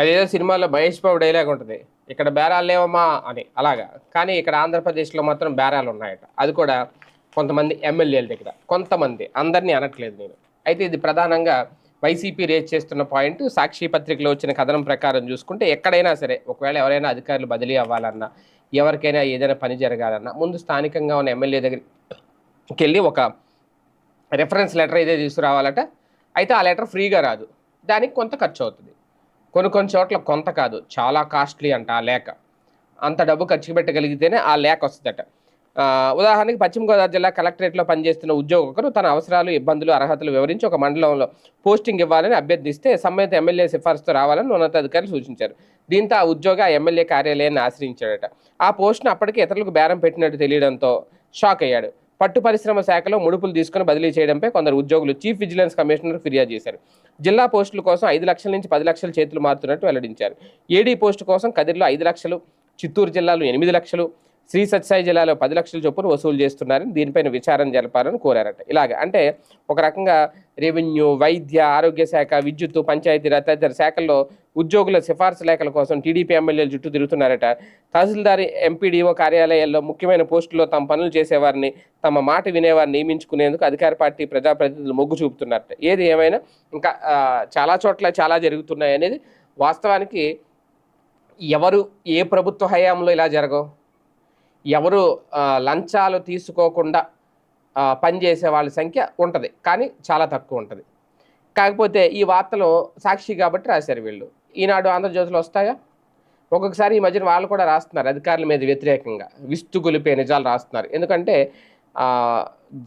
అదేదో సినిమాలో మహేష్ బాబు డైలాగ్ ఉంటుంది. ఇక్కడ బేరాలు లేవమ్మా అని అలాగా. కానీ ఇక్కడ ఆంధ్రప్రదేశ్లో మాత్రం బేరాలు ఉన్నాయట. అది కూడా కొంతమంది ఎమ్మెల్యేల దగ్గర. కొంతమంది. అందరినీ అనట్లేదు నేను. అయితే ఇది ప్రధానంగా వైసీపీ రేజ్ చేస్తున్న పాయింట్ సాక్షి పత్రికలో వచ్చిన కథనం ప్రకారం చూసుకుంటే ఎక్కడైనా సరే ఒకవేళ ఎవరైనా అధికారులు బదిలీ అవ్వాలన్నా ఎవరికైనా ఏదైనా పని జరగాలన్నా ముందు స్థానికంగా ఉన్న ఎమ్మెల్యే దగ్గరికి వెళ్ళి ఒక రెఫరెన్స్ లెటర్ ఏదైతే తీసుకురావాలట. అయితే ఆ లెటర్ ఫ్రీగా రాదు. దానికి కొంత ఖర్చు అవుతుంది. కొన్ని కొన్ని చోట్ల కొంత కాదు చాలా కాస్ట్లీ అంట ఆ లేక. అంత డబ్బు ఖర్చు పెట్టగలిగితేనే ఆ లేక వస్తుందట. ఉదాహరణకి పశ్చిమ గోదావరి జిల్లా కలెక్టరేట్లో పనిచేస్తున్న ఉద్యోగకులు ఒకరు తన అవసరాలు ఇబ్బందులు అర్హతలు వివరించి ఒక మండలంలో పోస్టింగ్ ఇవ్వాలని అభ్యర్థిస్తే సంబంధిత ఎమ్మెల్యే సిఫార్సుతో రావాలని ఉన్నతాధికారులు సూచించారు. దీంతో ఆ ఉద్యోగ ఎమ్మెల్యే కార్యాలయాన్ని ఆశ్రయించాడట. ఆ పోస్ట్ను అప్పటికే ఇతరులకు బేరం పెట్టినట్టు తెలియడంతో షాక్ అయ్యాడు. పట్టు పరిశ్రమ శాఖలో ముడుపులు తీసుకుని బదిలీ చేయడంపై కొందరు ఉద్యోగులు చీఫ్ విజిలెన్స్ కమిషనర్ ఫిర్యాదు చేశారు. జిల్లా పోస్టుల కోసం ఐదు లక్షల నుంచి పది లక్షల చేతులు మారుతున్నట్టు వెల్లడించారు. ఏడీ పోస్టు కోసం కదిరిలో ఐదు లక్షలు చిత్తూరు జిల్లాలో ఎనిమిది లక్షలు శ్రీ సత్సాయి జిల్లాలో పది లక్షల చొప్పున వసూలు చేస్తున్నారని దీనిపైన విచారణ జరపాలని కోరారట. ఇలాగ అంటే ఒక రకంగా రెవెన్యూ వైద్య ఆరోగ్య శాఖ విద్యుత్ పంచాయతీరాజ్ తదితర శాఖల్లో ఉద్యోగుల సిఫార్సు లేఖల కోసం టీడీపీ ఎమ్మెల్యేలు చుట్టూ తిరుగుతున్నారట. తహసీల్దార్ ఎంపీడీఓ కార్యాలయాల్లో ముఖ్యమైన పోస్టుల్లో తమ పనులు చేసేవారిని తమ మాట వినేవారిని నియమించుకునేందుకు అధికార పార్టీ ప్రజాప్రతినిధులు మొగ్గు చూపుతున్నారట. ఏది ఏమైనా ఇంకా చాలా చోట్ల చాలా జరుగుతున్నాయి అనేది వాస్తవానికి ఎవరు ఏ ప్రభుత్వ హయాంలో ఇలా జరగవు? ఎవరు లంచాలు తీసుకోకుండా పనిచేసే వాళ్ళ సంఖ్య ఉంటుంది. కానీ చాలా తక్కువ ఉంటుంది. కాకపోతే ఈ వార్తలు సాక్షి కాబట్టి రాశారు వీళ్ళు. ఈనాడు ఆంధ్రజ్యోతిలో వస్తాయా? ఒక్కొక్కసారి ఈ మధ్యన వాళ్ళు కూడా రాస్తున్నారు అధికారుల మీద వ్యతిరేకంగా. విస్తుగులిపే నిజాలు రాస్తున్నారు. ఎందుకంటే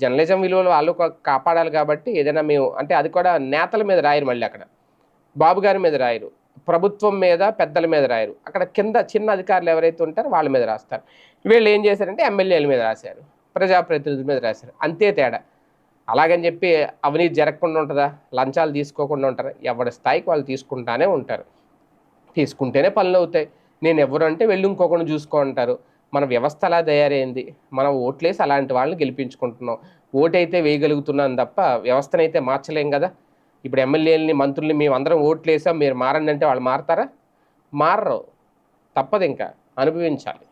జర్నలిజం విలువలు వాళ్ళు కాపాడాలి కాబట్టి ఏదైనా మేము అంటే అది కూడా నేతల మీద రాయరు మళ్ళీ అక్కడ. బాబు గారి మీద రాయరు. ప్రభుత్వం మీద పెద్దల మీద రాయరు. అక్కడ కింద చిన్న అధికారులు ఎవరైతే ఉంటారో వాళ్ళ మీద రాస్తారు. వీళ్ళు ఏం చేశారంటే ఎమ్మెల్యేల మీద రాశారు. ప్రజాప్రతినిధుల మీద రాశారు. అంతే తేడా. అలాగని చెప్పి అవినీతి జరగకుండా ఉంటుందా? లంచాలు తీసుకోకుండా ఉంటారా? ఎవరి స్థాయికి వాళ్ళు తీసుకుంటానే ఉంటారు. తీసుకుంటేనే పనులు అవుతాయి. నేను ఎవరు అంటే వెళ్ళి ఇంకొకరిని చూసుకో అంటారు మన వ్యవస్థ అలా తయారైంది. మనం ఓట్లేసి అలాంటి వాళ్ళని గెలిపించుకుంటున్నాం. ఓటైతే వేయగలుగుతున్నాం తప్ప వ్యవస్థనైతే మార్చలేం కదా? ఇప్పుడు ఎమ్మెల్యేలని మంత్రుల్ని మేము అందరం ఓట్లు వేసాం మీరు మారండి అంటే వాళ్ళు మారతారా? మారరు. తప్పదు ఇంకా అనుభవించాలి.